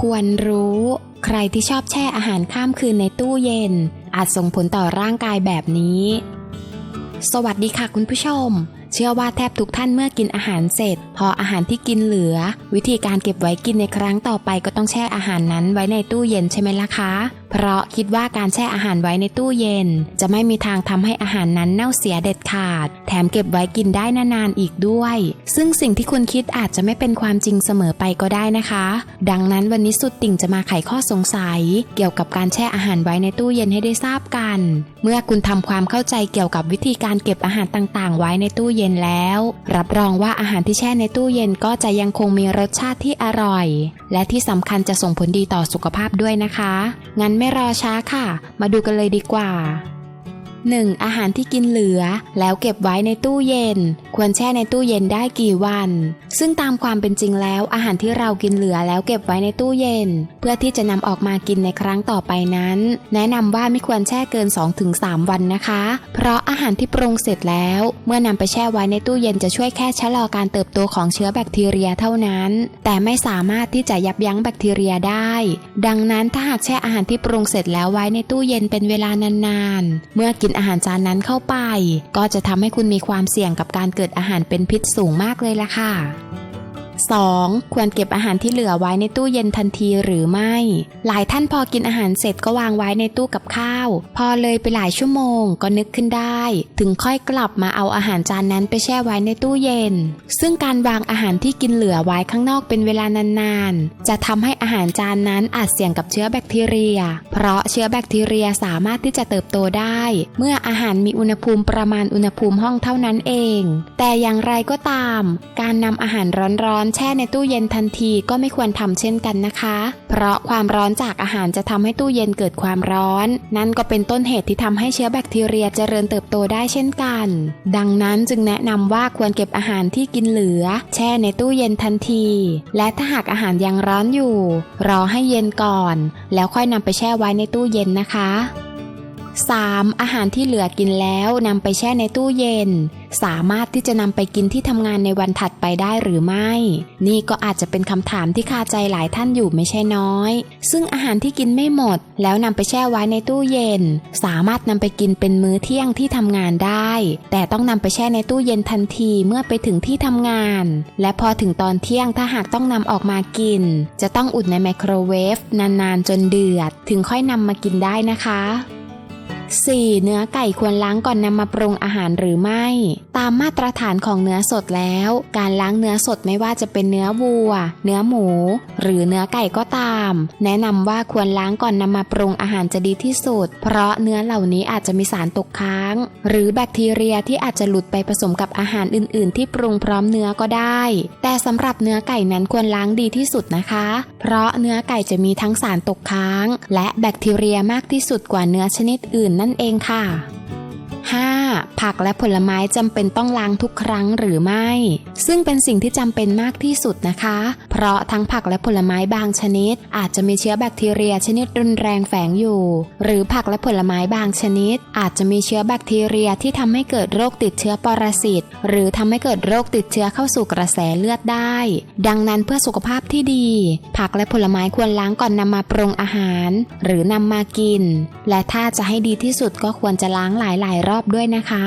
ควรรู้ ใครที่ชอบแช่อาหารข้ามคืนในตู้เย็น อาจส่งผลต่อร่างกายแบบนี้ สวัสดีค่ะคุณผู้ชม เชื่อว่าแทบทุกท่านเมื่อกินอาหารเสร็จ พออาหารที่กินเหลือ วิธีการเก็บไว้กินในครั้งต่อไปก็ต้องแช่อาหารนั้นไว้ในตู้เย็นใช่ไหมล่ะคะเพราะคิดว่าการแช่อาหารไว้ในตู้เย็น จะไม่มีทางทำให้อาหารนั้นเน่าเสียเด็ดขาด แถมเก็บไว้กินได้นานๆอีกด้วย ซึ่งสิ่งที่คุณคิดอาจจะไม่เป็นความจริงเสมอไปก็ได้นะคะ ดังนั้นวันนี้สุดติ่งจะมาไขข้อสงสัย เกี่ยวกับการแช่อาหารไว้ในตู้เย็นให้ได้ทราบกัน เมื่อคุณทำความเข้าใจเกี่ยวกับวิธีการเก็บอาหารต่างๆ ไว้ในตู้เย็นแล้ว รับรองว่าอาหารที่แช่ในตู้เย็นก็จะยังคงมีรสชาติที่อร่อยและที่สำคัญจะส่งผลดีต่อสุขภาพด้วยนะคะ งั้นไม่รอช้าค่ะ มาดูกันเลยดีกว่า 1. อาหารที่กินเหลือ แล้วเก็บไว้ในตู้เย็น ควรแช่ในตู้เย็นได้กี่วัน ซึ่งตามความเป็นจริงแล้วอาหารที่เรากินเหลือแล้วเก็บไว้ในตู้เย็น เพื่อที่จะนำออกมากินในครั้งต่อไปนั้น แนะนำว่าไม่ควรแช่เกิน 2-3 วันนะคะ เพราะอาหารที่ปรุงเสร็จแล้ว เมื่อนำไปแช่ไว้ในตู้เย็นจะช่วยแค่ชะลอการเติบโตของเชื้อแบคทีเรียเท่านั้น แต่ไม่สามารถที่จะยับยั้งแบคทีเรียได้ ดังนั้นถ้าหากแช่อาหารที่ปรุงเสร็จแล้วไว้ในตู้เย็นเป็นเวลานานๆ เมื่อกินอาหารจานนั้นเข้าไป ก็จะทำให้คุณมีความเสี่ยงกับการเกิดอาหารเป็นพิษสูงมากเลยล่ะค่ะ 2. ควรเก็บอาหารที่เหลือไว้ในตู้เย็นทันทีหรือไม่ หลายท่านพอกินอาหารเสร็จก็วางไว้ในตู้กับข้าว พอเลยไปหลายชั่วโมงก็นึกขึ้นได้ ถึงค่อยกลับมาเอาอาหารจานนั้นไปแช่ไว้ในตู้เย็น ซึ่งการวางอาหารที่กินเหลือไว้ข้างนอกเป็นเวลานานๆ จะทำให้อาหารจานนั้นอาจเสี่ยงกับเชื้อแบคทีเรีย เพราะเชื้อแบคทีเรียสามารถที่จะเติบโตได้ เมื่ออาหารมีอุณหภูมิประมาณอุณหภูมิห้องเท่านั้นเอง แต่อย่างไรก็ตาม การนำอาหารร้อนแช่ในตู้เย็นทันทีก็ไม่ควรทำเช่นกันนะคะ เพราะความร้อนจากอาหารจะทำให้ตู้เย็นเกิดความร้อน นั่นก็เป็นต้นเหตุที่ทำให้เชื้อแบคทีเรียเจริญเติบโตได้เช่นกัน ดังนั้นจึงแนะนำว่าควรเก็บอาหารที่กินเหลือ แช่ในตู้เย็นทันที และถ้าหากอาหารยังร้อนอยู่ รอให้เย็นก่อน แล้วค่อยนำไปแช่ไว้ในตู้เย็นนะคะ 3. อาหารที่เหลือกินแล้วนำไปแช่ในตู้เย็น สามารถที่จะนำไปกินที่ทำงานในวันถัดไปได้หรือไม่ นี่ก็อาจจะเป็นคำถามที่คาใจหลายท่านอยู่ไม่ใช่น้อย ซึ่งอาหารที่กินไม่หมด แล้วนำไปแช่ไว้ในตู้เย็น สามารถนำไปกินเป็นมื้อเที่ยงที่ทำงานได้ แต่ต้องนำไปแช่ในตู้เย็นทันทีเมื่อไปถึงที่ทำงาน และพอถึงตอนเที่ยงถ้าหากต้องนำออกมากิน จะต้องอุ่นในไมโครเวฟนานๆจนเดือด ถึงค่อยนำมากินได้นะคะ 4. เนื้อไก่ควรล้างก่อนนำมาปรุงอาหารหรือไม่ ตามมาตรฐานของเนื้อสดแล้ว การล้างเนื้อสดไม่ว่าจะเป็นเนื้อวัว เนื้อหมู หรือเนื้อไก่ก็ตาม แนะนำว่าควรล้างก่อนนำมาปรุงอาหารจะดีที่สุด เพราะเนื้อเหล่านี้อาจจะมีสารตกค้าง หรือแบคทีเรียที่อาจจะหลุดไปผสมกับอาหารอื่น ๆ ที่ปรุงพร้อมเนื้อก็ได้ แต่สำหรับเนื้อไก่นั้นควรล้างดีที่สุดนะคะ เพราะเนื้อไก่จะมีทั้งสารตกค้าง และแบคทีเรียมากที่สุดกว่าเนื้อชนิดอื่นนั่นเองค่ะ 5. ผักและผลไม้จำเป็นต้องล้างทุกครั้งหรือไม่ ซึ่งเป็นสิ่งที่จำเป็นมากที่สุดนะคะ เพราะทั้งผักและผลไม้บางชนิด อาจจะมีเชื้อแบคทีเรียชนิดรุนแรงแฝงอยู่ หรือผักและผลไม้บางชนิด อาจจะมีเชื้อแบคทีเรียที่ทำให้เกิดโรคติดเชื้อปรสิตหรือทำให้เกิดโรคติดเชื้อเข้าสู่กระแสเลือดได้ ดังนั้นเพื่อสุขภาพที่ดี ผักและผลไม้ควรล้างก่อนนำมาปรุงอาหาร หรือนำมากิน และถ้าจะให้ดีที่สุดก็ควรจะล้างหลายๆ รอบด้วยนะคะ